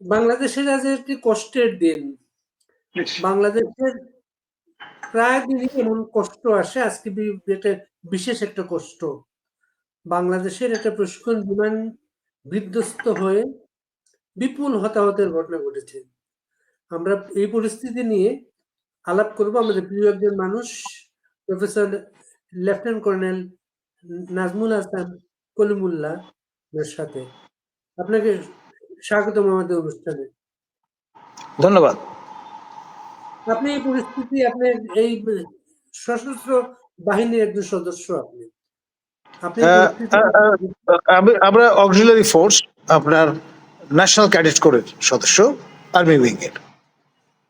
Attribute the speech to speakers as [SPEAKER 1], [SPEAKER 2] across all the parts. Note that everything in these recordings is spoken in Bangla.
[SPEAKER 1] বাংলাদেশের আজ একটি কষ্টের দিন। বাংলাদেশের প্রায় দিনই এমন কষ্ট আসে আজকে এটা বিশেষ একটা কষ্ট। বাংলাদেশের একটা প্রশিক্ষণ বিমান বিধ্বস্ত হয়ে বিপুল হতাহতের ঘটনা ঘটেছে। আমরা এই পরিস্থিতি নিয়ে আলাপ করব। আমাদের প্রিয় একজন মানুষ professor lieutenant colonel Nazmul Hasan Kalimullah সাথে। আপনাকে স্বাগতম আমাদের অনুষ্ঠানে।
[SPEAKER 2] ধন্যবাদ।
[SPEAKER 1] আপনি এই পরিস্থিতি আপনি এই সশস্ত্র বাহিনীর একজন সদস্য আপনি।
[SPEAKER 2] আমরা অক্সিলারি ফোর্স আপনার ন্যাশনাল ক্যাডেট কোরের সদস্য আর্মি উইং এর।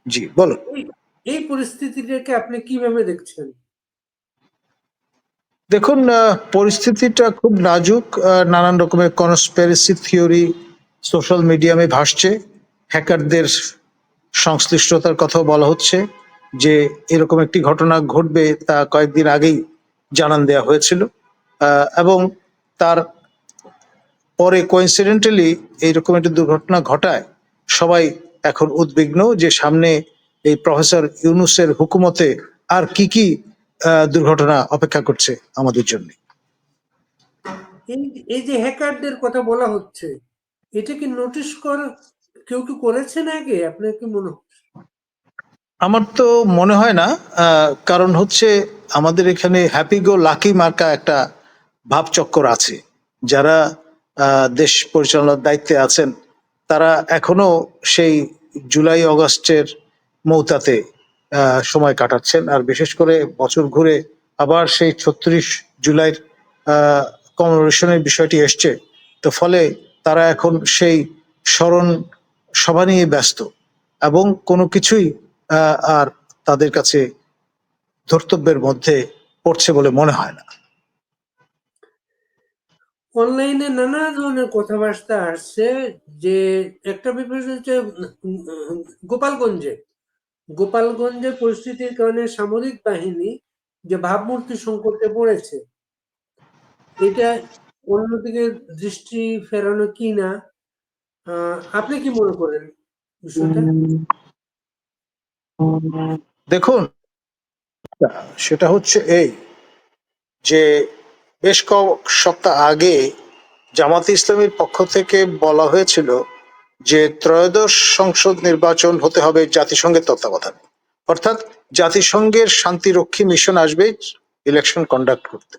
[SPEAKER 2] জি বলুন।
[SPEAKER 1] এই- পরিস্থিতিটাকে আপনি কীভাবে দেখছেন?
[SPEAKER 2] দেখুন পরিস্থিতিটা খুব নাজুক নানান রকমের কনস্পেরেসি থিওরি সোশ্যাল মিডিয়ামে ভাসছে। হ্যাকারদের সংশ্লিষ্টতার কথাও বলা হচ্ছে যে, এরকম একটি ঘটনা ঘটবে তা কয়েকদিন আগেই জানান দেওয়া হয়েছিল। এবং তার পরে কোইন্সিডেন্টালি এইরকম একটি দুর্ঘটনা ঘটায়। সবাই এখন উদ্বিগ্ন যে, সামনে এই প্রফেসর ইউনুসের হুকুমতে আর কি কি দুর্ঘটনা অপেক্ষা করছে আমাদের জন্য।
[SPEAKER 1] এই যে হ্যাকারদের কথা বলা হচ্ছে এটা কি নোটিশ কর, কেউ কি করেছেন আগে? আপনার কি মনে
[SPEAKER 2] আমার তো মনে হয় না কারণ হচ্ছে আমাদের এখানে হ্যাপি গো লাকি মার্কা একটা ভাবচক্কর আছে। যারা দেশ পরিচালনার দায়িত্বে আছেন, তারা এখনও সেই জুলাই অগস্টের মৌতাতে সময় কাটাচ্ছেন। আর বিশেষ করে বছর ঘুরে আবার সেই ছত্রিশ জুলাইয়ের কমেমোরেশনের বিষয়টি এসছে। তো ফলে তারা এখন সেই স্মরণ সভা নিয়ে ব্যস্ত এবং কোনো কিছুই আর তাদের কাছে ধর্তব্যের মধ্যে পড়ছে বলে মনে হয় না।
[SPEAKER 1] অনলাইনে নানা ধরনের কথাবার্তা আসছে যে, একটা ব্যাপার হচ্ছে গোপালগঞ্জে, গোপালগঞ্জের পরিস্থিতির কারণে সামরিক বাহিনী যে ভাবমূর্তি সংকটে পড়েছে, এটা অন্যদিকে দৃষ্টি ফেরানো কি না আপনি কি মনে করেন
[SPEAKER 2] দেখুন, সেটা হচ্ছে এই যে বেশ কয়েক সপ্তাহ আগে জামাতে ইসলামীর পক্ষ থেকে বলা হয়েছিল যে ত্রয়োদশ সংসদ নির্বাচন হতে হবে জাতিসংঘের তত্ত্বাবধানে। অর্থাৎ জাতিসংঘের শান্তিরক্ষী মিশন আসবে ইলেকশন কন্ডাক্ট করতে।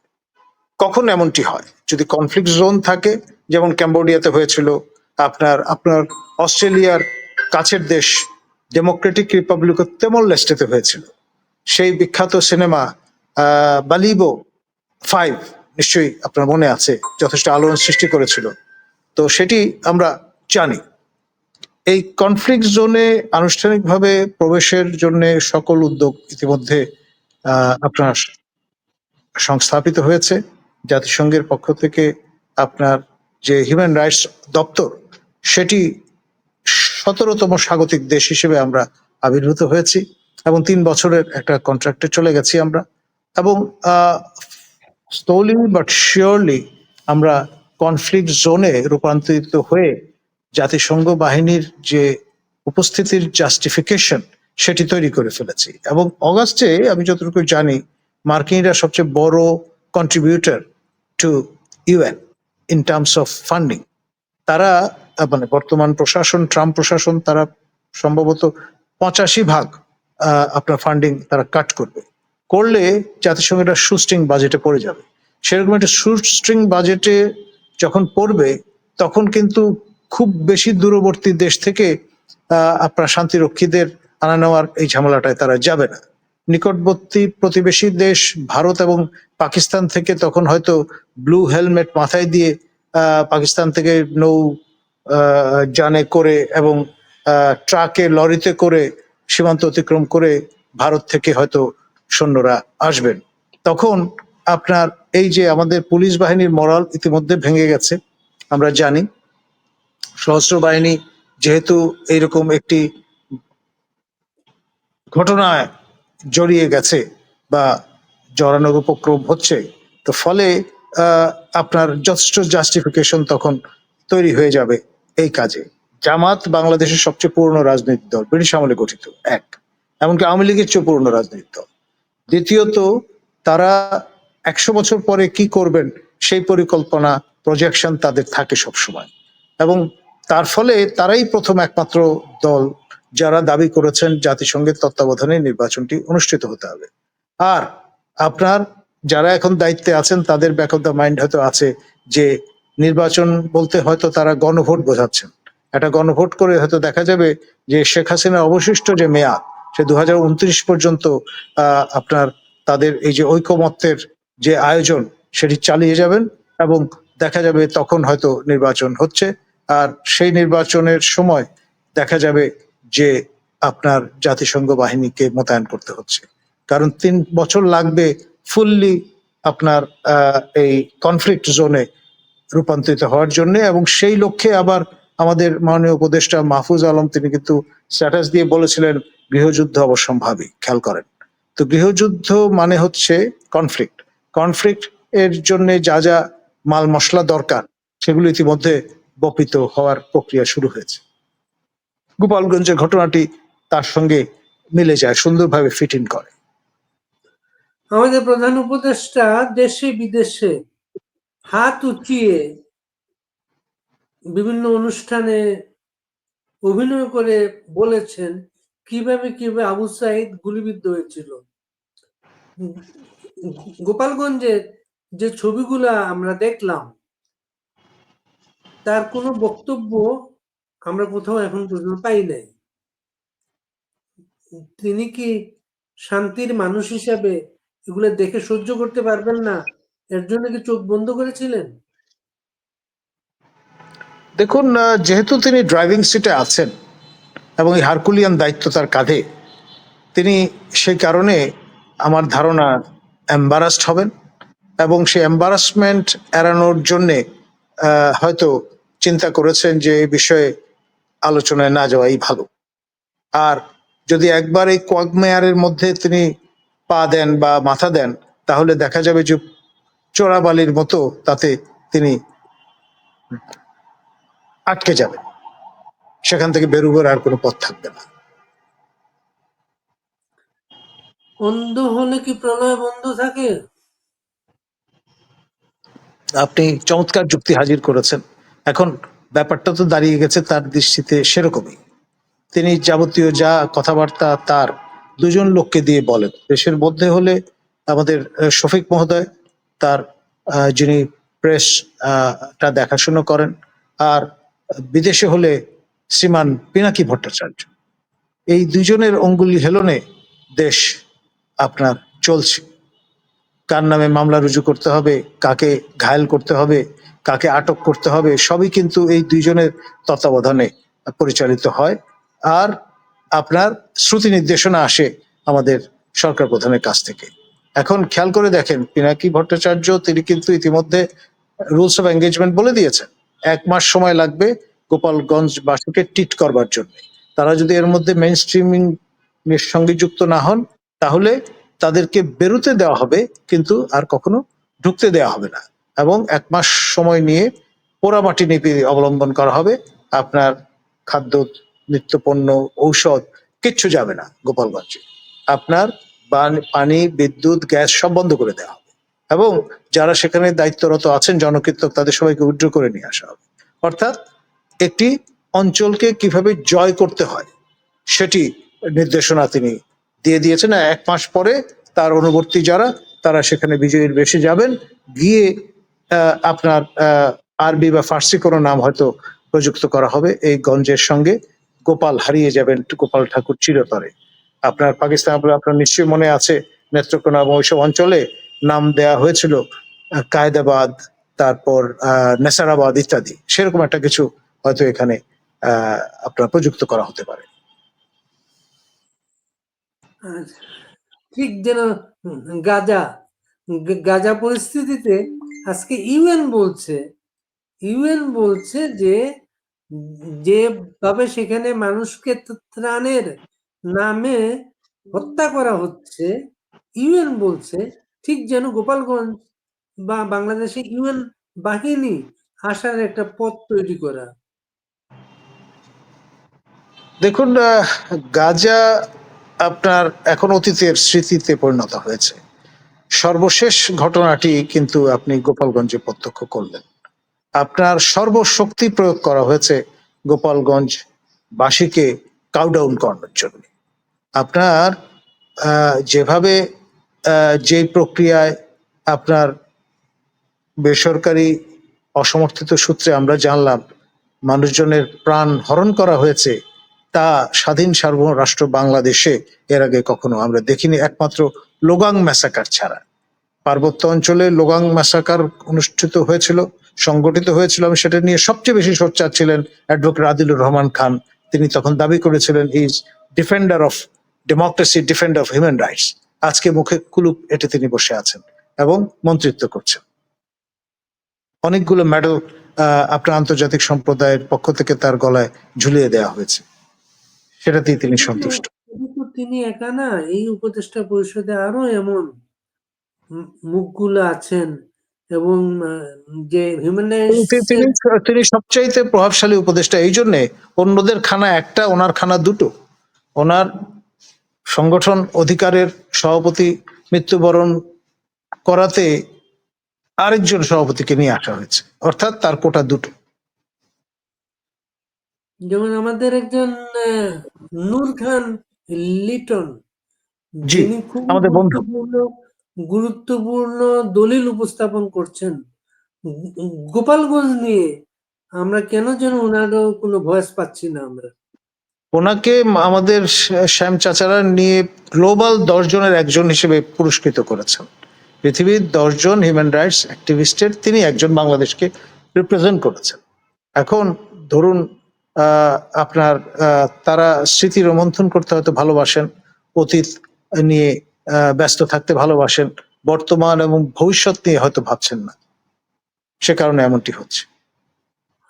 [SPEAKER 2] কখন এমনটি হয়? যদি কনফ্লিক্ট জোন থাকে, যেমন ক্যাম্বোডিয়াতে হয়েছিল, আপনার আপনার অস্ট্রেলিয়ার কাছের দেশ ডেমোক্রেটিক রিপাবলিক তেমন লেস্টেতে হয়েছিল। সেই বিখ্যাত সিনেমা বালিবো ফাইভ নিশ্চয়ই আপনার মনে আছে, যথেষ্ট আলোড়ন সৃষ্টি করেছিল। তো সেটি আমরা জানি। এই কনফ্লিক্ট জোনে আনুষ্ঠানিকভাবে প্রবেশের জন্য সকল উদ্যোগ ইতিমধ্যে আপনার সংস্থাপিত হয়েছে। জাতিসংঘের পক্ষ থেকে আপনার যে হিউম্যান রাইটস দপ্তর সেটি সতেরোতম স্বাগতিক দেশ হিসেবে আমরা আবির্ভূত হয়েছি এবং তিন বছরের একটা কন্ট্রাক্টে চলে গেছি আমরা। এবং স্লোলি বাট শিওরলি আমরা কনফ্লিক্ট জোনে রূপান্তরিত হয়ে জাতিসংঘ বাহিনীর যে উপস্থিতির জাস্টিফিকেশন সেটি তৈরি করে ফেলেছি। এবং অগাস্টে আমি যতটুকু জানি, মার্কিনরা সবচেয়ে বড় contributor to UN in terms of funding তারা মানে বর্তমান প্রশাসন, ট্রাম্প প্রশাসন, তারা সম্ভবত পঁচাশি ভাগ আপনার ফান্ডিং তারা কাট করবে। করলে জাতিসংঘ একটা সুস্ট্রিং বাজেটে পড়ে যাবে। সেরকম একটা সুস্ট্রিং বাজেটে যখন পড়বে, তখন কিন্তু খুব বেশি দূরবর্তী দেশ থেকে আপনার শান্তিরক্ষীদের আনা নেওয়ার এই ঝামেলাটায় তারা যাবে না। নিকটবর্তী প্রতিবেশী দেশ ভারত এবং পাকিস্তান থেকে তখন হয়তো ব্লু হেলমেট মাথায় দিয়ে পাকিস্তান থেকে নৌ যানে করে এবং ট্রাকে লরিতে করে সীমান্ত অতিক্রম করে ভারত থেকে হয়তো সৈন্যরা আসবেন। তখন আপনার এই যে আমাদের পুলিশ বাহিনীর মরাল ইতিমধ্যে ভেঙে গেছে, আমরা জানি। সশস্ত্র বাহিনী যেহেতু এইরকম একটি ঘটনায় জড়িয়ে গেছে বা জড়ানোর উপক্রম হচ্ছে, তো ফলে আপনার যথেষ্ট জাস্টিফিকেশন তখন তৈরি হয়ে যাবে এই কাজে। জামাত বাংলাদেশের সবচেয়ে পুরনো রাজনৈতিক দল, ব্রিটিশ আমলে গঠিত, এক। এমনকি আওয়ামী লীগের চেয়ে পুরনো রাজনৈতিক দল। দ্বিতীয়ত, তারা একশো বছর পরে কি করবেন সেই পরিকল্পনা প্রজেকশন তাদের থাকে সব সময় এবং তার ফলে তারাই প্রথম একমাত্র দল যারা দাবি করেছেন জাতিসংঘের তত্ত্বাবধানে নির্বাচনটি অনুষ্ঠিত হতে হবে। আর আপনার যারা এখন দায়িত্বে আছেন, তাদের ব্যাক অফ দ্য মাইন্ড হয়তো আছে যে নির্বাচন বলতে হয়তো তারা গণভোট বোঝাচ্ছেন। একটা গণভোট করে হয়তো দেখা যাবে যে শেখ হাসিনার অবশিষ্ট যে মেয়াদ, সে দু হাজার উনত্রিশ পর্যন্ত আপনার তাদের এই যে ঐকমত্যের যে আয়োজন, সেটি চালিয়ে যাবেন এবং দেখা যাবে তখন হয়তো নির্বাচন হচ্ছে। আর সেই নির্বাচনের সময় দেখা যাবে যে আপনার জাতিসংঘ বাহিনীকে মোতায়েন করতে হচ্ছে। কারণ তিন বছর লাগবে ফুললি আপনার এই কনফ্লিক্ট জোনে রূপান্তরিত হওয়ার জন্য এবং সেই লক্ষ্যে আবার আমাদের মাননীয় উপদেষ্টা মাহফুজ আলম তিনি কিন্তু স্ট্যাটাস দিয়ে বলেছিলেন, গৃহযুদ্ধ অবশ্যম্ভাবী, খেয়াল করেন। তো গৃহযুদ্ধ মানে হচ্ছে কনফ্লিক্ট কনফ্লিক্ট এর জন্য যা যা মাল মশলা দরকার, সেগুলো ইতিমধ্যে বপিত হওয়ার প্রক্রিয়া শুরু হয়েছে। গোপালগঞ্জের ঘটনাটি তার সঙ্গে মিলে যায়, সুন্দরভাবে ফিট ইন করে।
[SPEAKER 1] আমাদের প্রধান উপদেষ্টা দেশে বিদেশে হাত উঁচিয়ে বিভিন্ন অনুষ্ঠানে অভিনয় করে বলেছেন, কীভাবে কীভাবে আবু সাইদ গুলিবিদ্ধ হয়েছিল। গোপালগঞ্জের যে ছবিগুলা আমরা দেখলাম, তার কোনো বক্তব্য আমরা কোথাও এখন পর্যন্ত পাই নাই। তিনি কি শান্তির মানুষ হিসাবে এগুলো দেখে সহ্য করতে পারবেন না? এর জন্য কি চোখ বন্ধ করেছিলেন?
[SPEAKER 2] দেখুন যেহেতু তিনি ড্রাইভিং সিটে আছেন এবং এই হারকুলিয়ান দায়িত্ব তার কাঁধে, তিনি সেই কারণে আমার ধারণা এম্বারাসড হবেন এবং সেই এম্বারাসমেন্ট এড়ানোর জন্যে হয়তো চিন্তা করেছেন যে এই বিষয়ে আলোচনায় না যাওয়াই ভালো। আর যদি একবার এই কোয়াগমেয়ারের মধ্যে তিনি পা দেন বা মাথা দেন তাহলে দেখা যাবে যে চোরাবালির মতো তাতে তিনি আটকে যাবেন। সেখান থেকে বেরোবার আর কোনো পথ থাকবে না।
[SPEAKER 1] অন্ধ হলে কি প্রলয় বন্ধ থাকে?
[SPEAKER 2] আপনি চমৎকার যুক্তি হাজির করেছেন। এখন ব্যাপারটা তো দাঁড়িয়ে গেছে তার দৃষ্টিতে সেরকমই। তিনি যাবতীয় যা কথাবার্তা তার দুজন লোককে দিয়ে বলেন। দেশের মধ্যে হলে আমাদের শফিক মহোদয়, তার যিনি প্রেস টা দেখাশুনো করেন, আর বিদেশে হলে শ্রীমান পিনাকি ভট্টাচার্য। এই দুজনের অঙ্গুলি হেলনে দেশ আপনার চলছে। কার নামে মামলা রুজু করতে হবে, কাকে ঘায়েল করতে হবে কাকে আটক করতে হবে, সবই কিন্তু এই দুইজনের তত্ত্বাবধানে পরিচালিত হয়। আর আপনার শ্রুতি নির্দেশনা আসে আমাদের সরকার প্রধানের কাছ থেকে। এখন খেয়াল করে দেখেন, পিনাকি ভট্টাচার্য তিনি কিন্তু ইতিমধ্যে রুলস অফ এঙ্গেজমেন্ট বলে দিয়েছেন, এক মাস সময় লাগবে গোপালগঞ্জ গোপালগঞ্জবাসীকে টিট করবার জন্য। তারা যদি এর মধ্যে মেইন স্ট্রিমিং এর সঙ্গে যুক্ত না হন, তাহলে তাদেরকে বেরোতে দেওয়া হবে, কিন্তু আর কখনো ঢুকতে দেওয়া হবে না। এবং এক মাস সময় নিয়ে পোড়ামাটি নীতি অবলম্বন করা হবে। আপনার খাদ্য নিত্যপণ্য ঔষধ কিচ্ছু যাবে না গোপালগঞ্জে। আপনার পানি, বিদ্যুৎ, গ্যাস সব বন্ধ করে দেওয়া হবে। এবং যারা সেখানে দায়িত্বরত আছেন জনকীর্তক তাদের সবাইকে উজ্জ্ব করে নিয়ে আসা হবে। অর্থাৎ একটি অঞ্চলকে কীভাবে জয় করতে হয়, সেটি নির্দেশনা তিনি দিয়ে দিয়েছেন। এক মাস পরে তার অনুবর্তী যারা, তারা সেখানে বিজয়ীর বেশি যাবেন। গিয়ে আপনার আরবি বা ফার্সি কোনো নাম হয়তো প্রযুক্ত করা হবে এই গঞ্জের সঙ্গে। গোপাল হারিয়ে যাবেন গোপাল ঠাকুর চিরতরে। আপনার পাকিস্তান, আপনার নিশ্চয়ই মনে আছে, নেত্রকোনা এবং ওইসব অঞ্চলে নাম দেয়া হয়েছিল কায়দাবাদ, তারপর নেসারাবাদ ইত্যাদি। সেরকম একটা কিছু হয়তো এখানে আপনার প্রযুক্ত করা হতে পারে।
[SPEAKER 1] ঠিক যেন গাজা গাজা পরিস্থিতিতে আজকে ইউএন বলছে ইউএন বলছে যে যেভাবে সেখানে মানুষকে ত্রাণের নামে হত্যা করা হচ্ছে, ইউএন বলছে, ঠিক যেন গোপালগঞ্জ বা বাংলাদেশে ইউএন বাহিনী আসার একটা পথ তৈরি করা।
[SPEAKER 2] দেখুন গাজা আপনার এখন অতীতের স্মৃতিতে পরিণত হয়েছে। সর্বশেষ ঘটনাটি কিন্তু আপনি গোপালগঞ্জে প্রত্যক্ষ করলেন। আপনার সর্বশক্তি প্রয়োগ করা হয়েছে গোপালগঞ্জ বাসীকে কাউডাউন করানোর জন্য। আপনার যেভাবে যে প্রক্রিয়ায় আপনার বেসরকারি অসমর্থিত সূত্রে আমরা জানলাম, মানুষজনের প্রাণ হরণ করা হয়েছে, তা স্বাধীন সার্বভৌম রাষ্ট্র বাংলাদেশে এর আগে কখনো আমরা দেখিনি। একমাত্র লোগাং ম্যাসাকার ছাড়া। পার্বত্য অঞ্চলে লোগাং ম্যাসাকার অনুষ্ঠিত হয়েছিল, সংগঠিত হয়েছিল। আমি সেটা নিয়ে সবচেয়ে বেশি সোচ্চার ছিলেন অ্যাডভোকেট আদিলুর রহমান খান। তিনি তখন দাবি করেছিলেন is defender of democracy defender of human rights আজকে মুখে কুলুপ এটে তিনি বসে আছেন এবং মন্ত্রিত্ব করছেন। অনেকগুলো মেডেল আপনার আন্তর্জাতিক সম্প্রদায়ের পক্ষ থেকে তার গলায় ঝুলিয়ে দেওয়া হয়েছে। সেটাতেই তিনি সন্তুষ্ট।
[SPEAKER 1] তিনি একা না? এই উপদেষ্টা পরিষদে আরও এমন মুখগুলো আছেন এবং যে হিউম্যান
[SPEAKER 2] তিনি- সবচাইতে প্রভাবশালী উপদেষ্টা এই জন্যে অন্যদের খানা একটা ওনার খানা দুটো। ওনার সংগঠন অধিকারের সভাপতি মৃত্যুবরণ করাতে আরেকজন সভাপতিকে নিয়ে আসা হয়েছে অর্থাৎ তার কোটা দুটো।
[SPEAKER 1] যেমন আমাদের একজন নূর খান লিটন।
[SPEAKER 2] জি,
[SPEAKER 1] যিনি খুব
[SPEAKER 2] আমাদের বন্ধু।
[SPEAKER 1] গুরুত্বপূর্ণ দলিল উপস্থাপন করছেন। গোপালগঞ্জ নিয়ে আমরা কেন যেন ওনারও কোনো ভয়েস পাচ্ছি না আমরা।
[SPEAKER 2] ওনাকে আমাদের শ্যাম চাচারা নিয়ে গ্লোবাল দশ জনের একজন হিসেবে পুরস্কৃত করেছেন। পৃথিবীর দশজন হিউম্যান রাইটস অ্যাক্টিভিস্টের তিনি একজন বাংলাদেশকে রিপ্রেজেন্ট করেছেন। এখন ধরুন আপনার তারা স্মৃতি রোমন্থন করতে হয়তো ভালোবাসেন, অতীত নিয়ে ব্যস্ত থাকতে ভালোবাসেন, বর্তমান এবং ভবিষ্যৎ নিয়ে হয়তো ভাবছেন না। সে কারণে এমনটি হচ্ছে।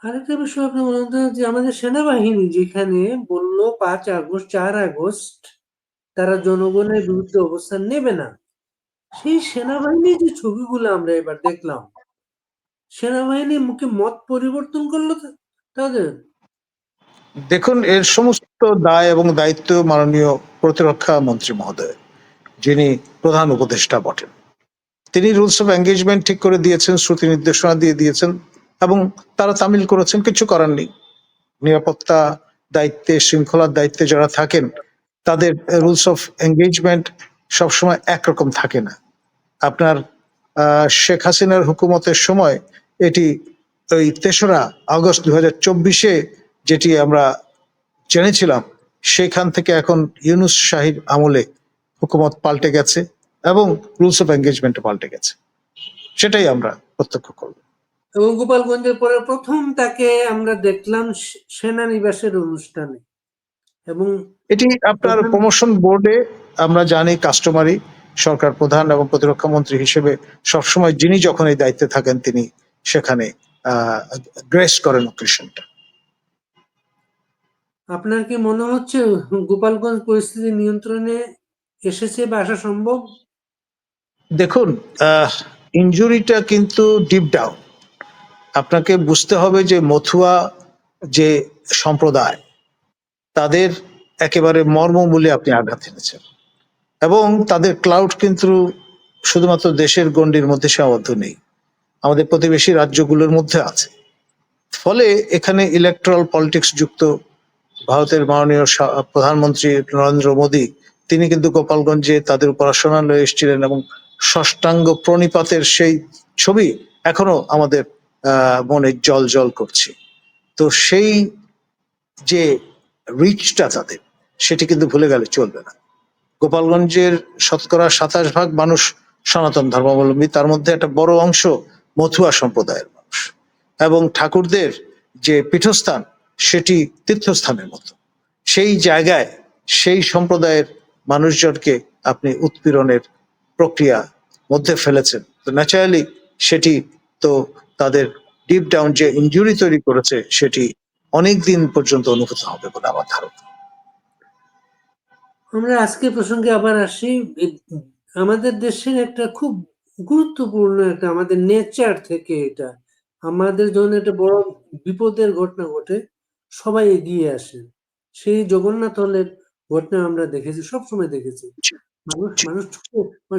[SPEAKER 1] আরেকটা বিষয় আপনি বলুন যে আমাদের সেনাবাহিনী যেখানে বলল পাঁচ আগস্ট, চার আগস্ট তারা জনগণের বিরুদ্ধে অবস্থান নেবে না, সেই সেনাবাহিনীর যে ছবিগুলো আমরা এবার দেখলাম সেনাবাহিনী মুখে মত পরিবর্তন করল তাদের?
[SPEAKER 2] দেখুন, এর সমস্ত দায় এবং দায়িত্ব মাননীয় প্রতিরক্ষা মন্ত্রী মহোদয়, যিনি প্রধান উপদেষ্টা বটেন। তিনি রুলস অফ এঙ্গেজমেন্ট ঠিক করে দিয়েছেন, শ্রুতি নির্দেশনা দিয়ে দিয়েছেন, এবং তারা তামিল করেছেন, কিছু করার নেই। নিরাপত্তা দায়িত্বে, শৃঙ্খলার দায়িত্বে যারা থাকেন, তাদের রুলস অফ এঙ্গেজমেন্ট সবসময় একরকম থাকে না। আপনার শেখ হাসিনার হুকুমতের সময় এটি ওই তেসরা আগস্ট দু হাজার চব্বিশে যেটি আমরা জেনেছিলাম সেখান থেকে এখন ইউনুস শাহির আমলে হুকুমত পাল্টে গেছে এবং রুলস অফ এঙ্গেজমেন্ট পাল্টে গেছে। সেটাই আমরা প্রত্যক্ষ করব।
[SPEAKER 1] এবং গোপালগঞ্জের পরে প্রথম তাকে আমরা দেখলাম সেনানিবাসের অনুষ্ঠানে। এবং
[SPEAKER 2] এটি আপনার প্রমোশন বোর্ডে আমরা জানি কাস্টমারি সরকার প্রধান এবং প্রতিরক্ষা মন্ত্রী হিসেবে সবসময় যিনি যখন এই দায়িত্বে থাকেন তিনি সেখানে গ্রেস করেন অকেশনটা
[SPEAKER 1] আপনার কি মনে হচ্ছে গোপালগঞ্জ পরিস্থিতি নিয়ন্ত্রণে এসেছে বা আসা সম্ভব?
[SPEAKER 2] দেখুন ইনজুরিটা কিন্তু ডিপ ডাউন আপনাকে বুঝতে হবে যে মথুয়া যে সম্প্রদায়, তাদের একেবারে মর্মমূলে আপনি আঘাত এনেছেন। এবং তাদের ক্লাউড কিন্তু শুধুমাত্র দেশের গণ্ডির মধ্যে সীমাবদ্ধ নেই, আমাদের প্রতিবেশী রাজ্যগুলোর মধ্যে আছে। ফলে এখানে ইলেকট্রাল পলিটিক্স যুক্ত ভারতের মাননীয় প্রধানমন্ত্রী নরেন্দ্র মোদী, তিনি কিন্তু গোপালগঞ্জে তাদের উপাসনালয়ে এসেছিলেন এবং ষষ্ঠাঙ্গ প্রণিপাতের সেই ছবি এখনও আমাদের মনে জল জল করছে। তো সেই যে রিচটা তাদের, সেটি কিন্তু ভুলে গেলে চলবে না। গোপালগঞ্জের শতকরা সাতাশ ভাগ মানুষ সনাতন ধর্মাবলম্বী, তার মধ্যে একটা বড় অংশ মথুয়া সম্প্রদায়ের মানুষ। এবং ঠাকুরদের যে পীঠস্থান সেটি তীর্থস্থানের মতো। সেই জায়গায়, সেই সম্প্রদায়ের মানুষজনকে আপনি উৎপীড়নের প্রক্রিয়া মধ্যে ফেলেছেন। তো ন্যাচারালি সেটি তো তাদের ডিপ ডাউন যে ইনজুরি তৈরি করেছে, সেটি অনেক দিন পর্যন্ত অনুভূত হবে বলে আমার ধারণা।
[SPEAKER 1] আমরা আজকে প্রসঙ্গে আবার আসি। আমাদের দেশের একটা খুব গুরুত্বপূর্ণ একটা আমাদের নেচার থেকে এটা। আমাদের জন্য একটা বড় বিপদের ঘটনা ঘটে সবাই এগিয়ে আসে সেই জগন্নাথ হলের ঘটনা আমরা দেখেছি সবসময় দেখেছি। মানুষ মানুষ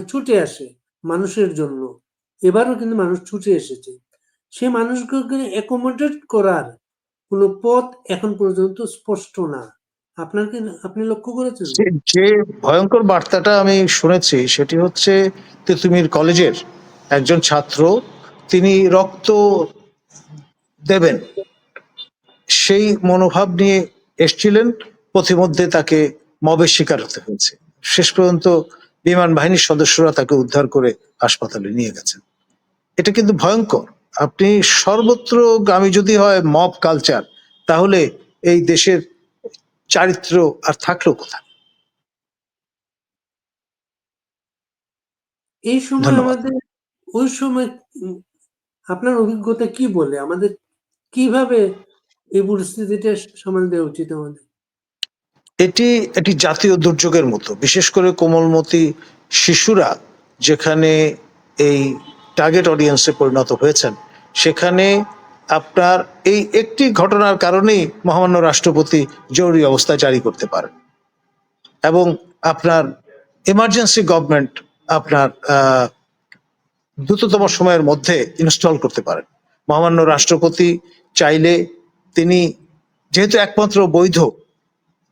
[SPEAKER 1] ছুটে মানে আসে মানুষের জন্য। এবারও কিন্তু মানুষ ছুটে এসেছে। সেই মানুষগুলোকে অ্যাকোমোডেট করার কোনো পথ এখন পর্যন্ত স্পষ্ট না। আপনার কি আপনি লক্ষ্য করেছেন?
[SPEAKER 2] যে- যে ভয়ঙ্কর বার্তাটা আমি শুনেছি সেটি হচ্ছে তিতুমির কলেজের একজন ছাত্র তিনি রক্ত দেবেন। সেই মনোভাব নিয়ে এসছিলেন পথিমধ্যে তাকে মবের শিকার হতে হয়েছে। শেষ পর্যন্ত বিমান বাহিনীর সদস্যরা তাকে উদ্ধার করে হাসপাতালে নিয়ে গেছেন। এটা কিন্তু ভয়ঙ্কর। আপনি সর্বত্র গামী যদি হয় মব কালচার তাহলে এই দেশের চারিত্র আর থাকল কোথায়?
[SPEAKER 1] এই সময় আমাদের ওই সময় আপনার অভিজ্ঞতা কি বলে? আমাদের কীভাবে এই পরিস্থিতিটা সামাল দেওয়া উচিত আমাদের।
[SPEAKER 2] এটি একটি জাতীয় দুর্যোগের মতো। বিশেষ করে কোমলমতি শিশুরা যেখানে এই টার্গেট অডিয়েন্সে পরিণত হয়েছেন, সেখানে আপনার এই একটি ঘটনার কারণেই মহামান্য রাষ্ট্রপতি জরুরি অবস্থা জারি করতে পারেন। এবং আপনার এমার্জেন্সি গভর্নমেন্ট আপনার দ্রুততম সময়ের মধ্যে ইনস্টল করতে পারেন। মহামান্য রাষ্ট্রপতি চাইলে তিনি যেহেতু একমাত্র বৈধ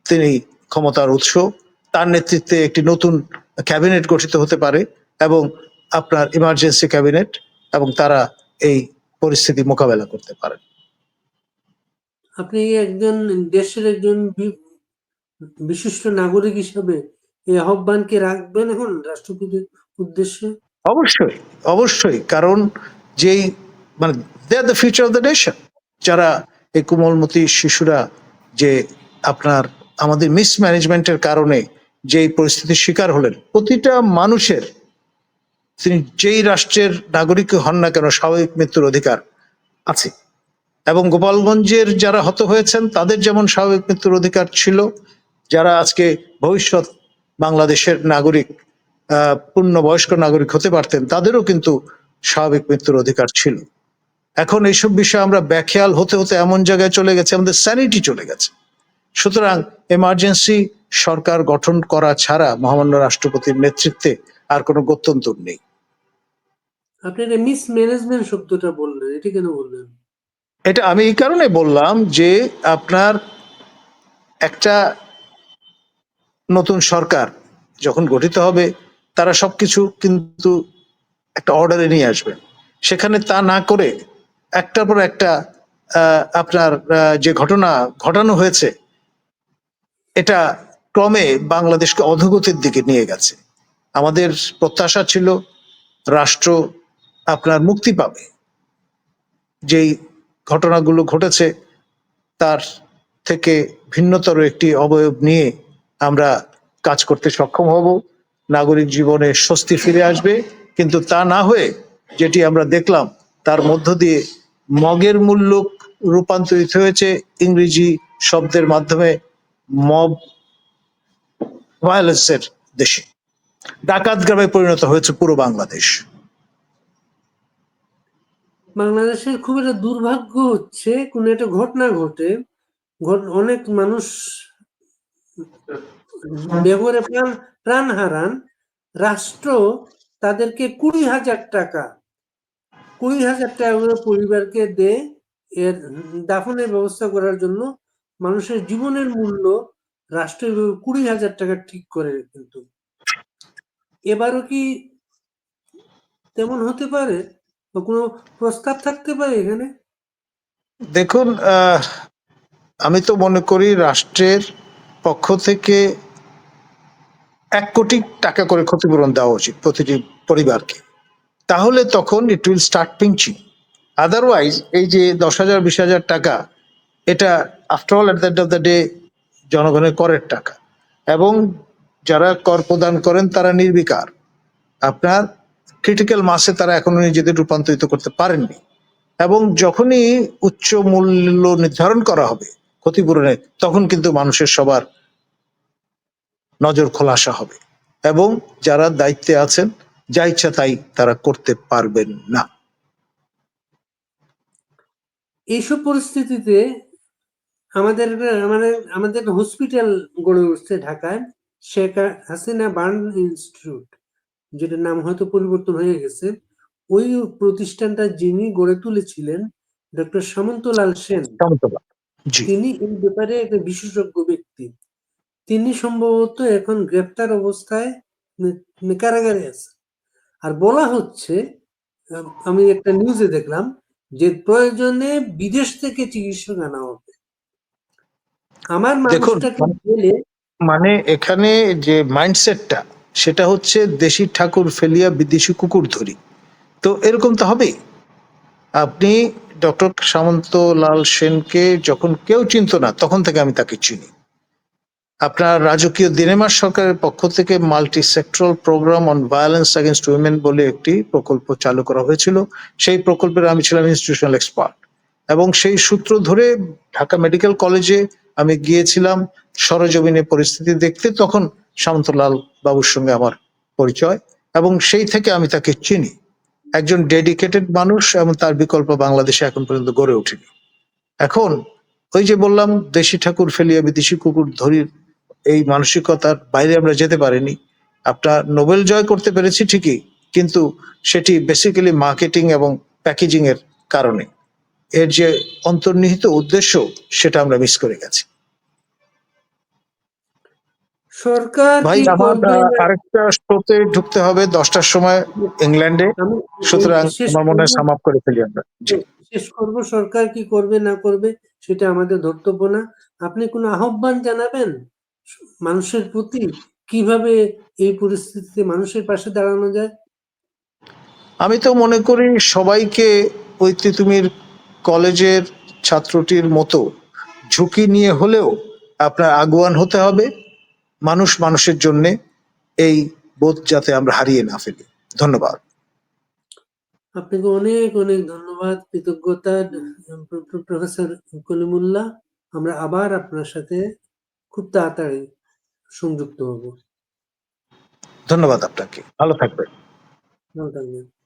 [SPEAKER 2] তিনি ক্ষমতার উৎস তার নেতৃত্বে একটি নতুন ক্যাবিনেট গঠিত হতে পারে এবং আপনার ইমার্জেন্সি ক্যাবিনেট এবং তারা এই পরিস্থিতি মোকাবেলা করতে পারেন।
[SPEAKER 1] আপনি একজন দেশের একজন বিশিষ্ট নাগরিক হিসাবে এই আহ্বানকে রাখবেন এখন রাষ্ট্রপতির উদ্দেশ্যে?
[SPEAKER 2] অবশ্যই অবশ্যই কারণ যেই মানে they are the future of the nation যারা এই কোমলমতি শিশুরা যে আপনার আমাদের মিসম্যানেজমেন্টের কারণে যেই পরিস্থিতির শিকার হলেন, প্রতিটা মানুষের তিনি যেই রাষ্ট্রের নাগরিক হন না কেন স্বাভাবিক মৃত্যুর অধিকার আছে। এবং গোপালগঞ্জের যারা হত হয়েছেন, তাদের যেমন স্বাভাবিক মৃত্যুর অধিকার ছিল, যারা আজকে ভবিষ্যৎ বাংলাদেশের নাগরিক পূর্ণবয়স্ক নাগরিক হতে পারতেন, তাদেরও কিন্তু স্বাভাবিক মৃত্যুর অধিকার ছিল। এখন এইসব বিষয়ে আমরা ব্যাখ্যাল হতে হতে এমন জায়গায় চলে গেছে আমাদের স্যানিটি চলে গেছে। সুতরাং এমার্জেন্সি সরকার গঠন করা ছাড়া মহামান্য রাষ্ট্রপতির নেতৃত্বে আর কোনো গত্যন্তর নেই।
[SPEAKER 1] আপনি এটা মিসম্যানেজমেন্ট শব্দটা বললেন এটি কেন বললেন?
[SPEAKER 2] এটা আমি এই কারণে বললাম যে আপনার একটা নতুন সরকার যখন গঠিত হবে তারা সবকিছু কিন্তু একটা অর্ডারে নিয়ে আসবেন সেখানে তা না করে একটার পর একটা আপনার যে ঘটনা ঘটানো হয়েছে, এটা ক্রমে বাংলাদেশকে অধোগতির দিকে নিয়ে গেছে। আমাদের প্রত্যাশা ছিল রাষ্ট্র আপনার মুক্তি পাবে। যেই ঘটনাগুলো ঘটেছে, তার থেকে ভিন্নতর একটি অবয়ব নিয়ে আমরা কাজ করতে সক্ষম হব। নাগরিক জীবনে স্বস্তি ফিরে আসবে। কিন্তু তা না হয়ে যেটি আমরা দেখলাম তার মধ্য দিয়ে মগের মূল্য রূপান্তরিত হয়েছে ইংরেজি শব্দের মাধ্যমে মব ভায়োলেন্সের দেশে। ডাকাত গ্রামে পরিণত হয়েছে পুরো বাংলাদেশ।
[SPEAKER 1] বাংলাদেশের খুব একটা দুর্ভাগ্য হচ্ছে, কোন একটা ঘটনা ঘটে। অনেক মানুষ ব্যবহারে প্রাণ প্রাণ হারান। রাষ্ট্র তাদেরকে কুড়ি হাজার টাকা কুড়ি হাজার টাকা করে পরিবারকে দেয় এর দাফনের ব্যবস্থা করার জন্য মানুষের জীবনের মূল্য রাষ্ট্রের কুড়ি হাজার টাকা ঠিক করে কিন্তু। এবারও কি তেমন হতে পারে? কোনো প্রস্তাব থাকতে পারে এখানে?
[SPEAKER 2] দেখুন আমি তো মনে করি রাষ্ট্রের পক্ষ থেকে এক কোটি টাকা করে ক্ষতিপূরণ দেওয়া উচিত প্রতিটি পরিবারকে। তাহলে তখন it will start pinching otherwise এই যে দশ হাজার, বিশ হাজার টাকা, এটা after all at the end of the day জনগণের করের টাকা। এবং যারা কর প্রদান করেন, তারা নির্বিকার। আপনার ক্রিটিক্যাল মাসে তারা এখনও নিজেদের রূপান্তরিত করতে পারেননি। এবং যখনই উচ্চ মূল্য নির্ধারণ করা হবে, ক্ষতিপূরণে, তখন কিন্তু মানুষের সবার নজর খোলাসা হবে। এবং যারা দায়িত্বে আছেন যা ইচ্ছা তাই তারা করতে পারবেন না।
[SPEAKER 1] এইসব পরিস্থিতিতে আমাদের মানে আমাদের হসপিটাল গড়ে উঠছে ঢাকায় শেখ হাসিনা বার্ন ইনস্টিটিউট যেটার নাম হয়তো পরিবর্তন হয়ে গেছে। ওই প্রতিষ্ঠানটা যিনি গড়ে তুলেছিলেন ডক্টর সামন্তলাল সেন তিনি এই ব্যাপারে একটা বিশেষজ্ঞ ব্যক্তি। তিনি সম্ভবত এখন গ্রেপ্তার অবস্থায় কারাগারে আছে। আর বলা হচ্ছে আম, একটা নিউজে দেখলাম যে প্রয়োজনে বিদেশ থেকে চিকিৎসক আনা হবে। আমার মানুষটাকে
[SPEAKER 2] মানে- মানে এখানে যে মাইন্ডসেটটা সেটা হচ্ছে দেশি ঠাকুর ফেলিয়া বিদেশি কুকুর ধরি। তো এরকম তো হবেই। আপনি ডক্টর সামন্তলাল সেনকে যখন কেউ চিনত না তখন থেকে আমি তাকে চিনি। আপনার রাজকীয় দিনেমার সরকারের পক্ষ থেকে multi sectoral programme on violence against women বলে একটি প্রকল্প চালু করা হয়েছিল। সেই প্রকল্পের আমি ছিলাম ইনস্টিটিউশনাল এক্সপার্ট এবং সেই সূত্র ধরে ঢাকা মেডিকেল কলেজে আমি গিয়েছিলাম সরজমিনে পরিস্থিতি দেখতে, তখন সামন্তলাল বাবুর সঙ্গে আমার পরিচয়। এবং সেই থেকে আমি তাকে চিনি। একজন ডেডিকেটেড মানুষ এবং তার বিকল্প বাংলাদেশে এখন পর্যন্ত গড়ে ওঠেনি। এখন ওই যে বললাম, দেশি ঠাকুর ফেলিয়া বিদেশি কুকুর ধরির এই মানসিকতার বাইরে আমরা যেতে পারিনি। আপনার নোবেল জয় করতে পেরেছি ঠিকই কিন্তু সেটি বেসিক্যালি মার্কেটিং এবং প্যাকেজিং এর কারণে। এর যে অন্তর্নিহিত উদ্দেশ্য সেটা আমরা মিস করে গেছি।
[SPEAKER 1] সরকার
[SPEAKER 2] ভাই আমার আরেকটা শোতে ঢুকতে হবে দশটার সময় ইংল্যান্ডে। সুতরাং আমার মনে হয় করে ফেলি আমরা।
[SPEAKER 1] শেষ করব সরকার কি করবে না করবে সেটা আমাদের ধর্তব্য না। আপনি কোনো আহ্বান জানাবেন? মানুষের প্রতি কীভাবে এই পরিস্থিতিতে মানুষের পাশে দাঁড়ানো যায়?
[SPEAKER 2] আমি তো মনে করি সবাইকে ওই তিতুমির কলেজের ছাত্রটির মতো ঝুঁকি নিয়ে হলেও আপনার আগুয়ান হতে হবে। মানুষ মানুষের জন্য এই বোধ যাতে আমরা হারিয়ে না ফেলি। ধন্যবাদ।
[SPEAKER 1] আপনাকে অনেক অনেক ধন্যবাদ। কৃতজ্ঞতা প্র- প্র- প্রফেসর কলিমুল্লাহ। আমরা আবার আপনার সাথে খুব তাড়াতাড়ি সংযুক্ত হব।
[SPEAKER 2] ধন্যবাদ আপনাকে। ভালো থাকবেন।
[SPEAKER 1] ভালো থাকবেন।